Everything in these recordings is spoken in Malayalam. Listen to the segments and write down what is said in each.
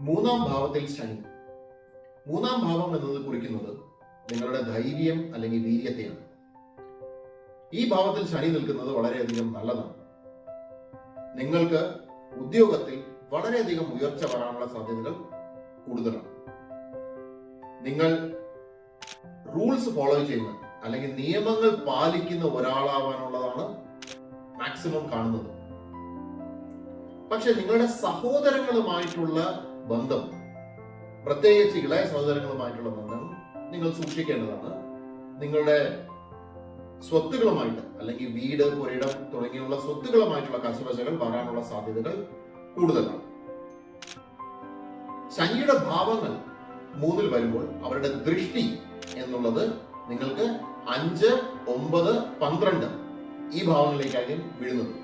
മൂന്നാം ഭാവത്തിൽ ശനി. മൂന്നാം ഭാവം എന്നത് കുറിക്കുന്നത് നിങ്ങളുടെ ധൈര്യം അല്ലെങ്കിൽ വീര്യത്തെയാണ്. ഈ ഭാവത്തിൽ ശനി നിൽക്കുന്നത് വളരെയധികം നല്ലതാണ്. നിങ്ങൾക്ക് ഉദ്യോഗത്തിൽ വളരെയധികം ഉയർച്ച വരാനുള്ള സാധ്യതകൾ കൂടുതലാണ്. നിങ്ങൾ റൂൾസ് ഫോളോ ചെയ്യുന്ന അല്ലെങ്കിൽ നിയമങ്ങൾ പാലിക്കുന്ന ഒരാളാവാനുള്ളതാണ് മാക്സിമം കാണുന്നത്. പക്ഷെ നിങ്ങളുടെ സഹോദരങ്ങളുമായിട്ടുള്ള ബന്ധം. പ്രത്യേകിച്ച് ഇളയ സഹോദരങ്ങളുമായിട്ടുള്ള ബന്ധം നിങ്ങൾ സൂക്ഷിക്കേണ്ടതാണ്. നിങ്ങളുടെ സ്വത്തുകളുമായിട്ട് അല്ലെങ്കിൽ വീട് പുരയിടം തുടങ്ങിയുള്ള സ്വത്തുകളുമായിട്ടുള്ള കശവശകൾ വരാനുള്ള സാധ്യതകൾ കൂടുതലാണ്. ശനിയുടെ ഭാവങ്ങൾ മൂന്നിൽ വരുമ്പോൾ അവരുടെ ദൃഷ്ടി എന്നുള്ളത് നിങ്ങൾക്ക് അഞ്ച് ഒമ്പത് പന്ത്രണ്ട് ഈ ഭാവങ്ങളിലേക്കായിരിക്കും വീഴുന്നത്.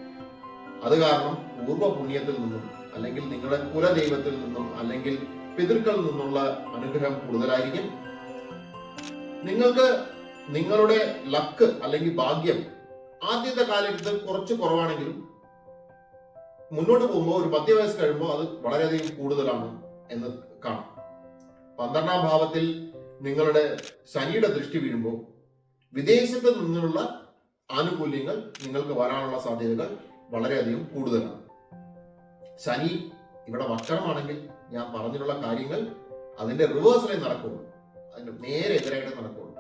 അത് കാരണം പൂർവ പുണ്യത്തിൽ നിന്നും അല്ലെങ്കിൽ നിങ്ങളുടെ കുലദൈവത്തിൽ നിന്നും അല്ലെങ്കിൽ പിതൃക്കളിൽ നിന്നുള്ള അനുഗ്രഹം കൂടുതലായിരിക്കും. നിങ്ങൾക്ക് നിങ്ങളുടെ ലക്ക് അല്ലെങ്കിൽ ഭാഗ്യം ആദ്യത്തെ കാലഘട്ടത്തിൽ കുറച്ച് കുറവാണെങ്കിലും മുന്നോട്ട് പോകുമ്പോൾ ഒരു മധ്യവയസ്സ് കഴിയുമ്പോൾ അത് വളരെയധികം കൂടുതലാണ് എന്ന് കാണാം. പന്ത്രണ്ടാം ഭാവത്തിൽ നിങ്ങളുടെ ശനിയുടെ ദൃഷ്ടി വീഴുമ്പോൾ വിദേശത്ത് നിന്നുള്ള ആനുകൂല്യങ്ങൾ നിങ്ങൾക്ക് വരാനുള്ള സാധ്യതകൾ വളരെയധികം കൂടുതലാണ്. ശനി ഇവിടെ വക്രമാണെങ്കിൽ ഞാൻ പറഞ്ഞിട്ടുള്ള കാര്യങ്ങൾ അതിന്റെ റിവേഴ്സലേ നടക്കുള്ളൂ. അതിന്റെ നേരെ എതിരായിട്ട് നടക്കുള്ളൂ.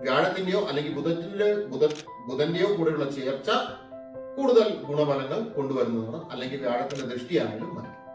വ്യാഴത്തിന്റെയോ അല്ലെങ്കിൽ ബുധത്തിന്റെ ബുധ ബുധന്റെയോ കൂടെയുള്ള ചേർച്ച കൂടുതൽ ഗുണഫലങ്ങൾ കൊണ്ടുവരുന്നതാണ്. അല്ലെങ്കിൽ വ്യാഴത്തിന്റെ ദൃഷ്ടിയായാലും മതി.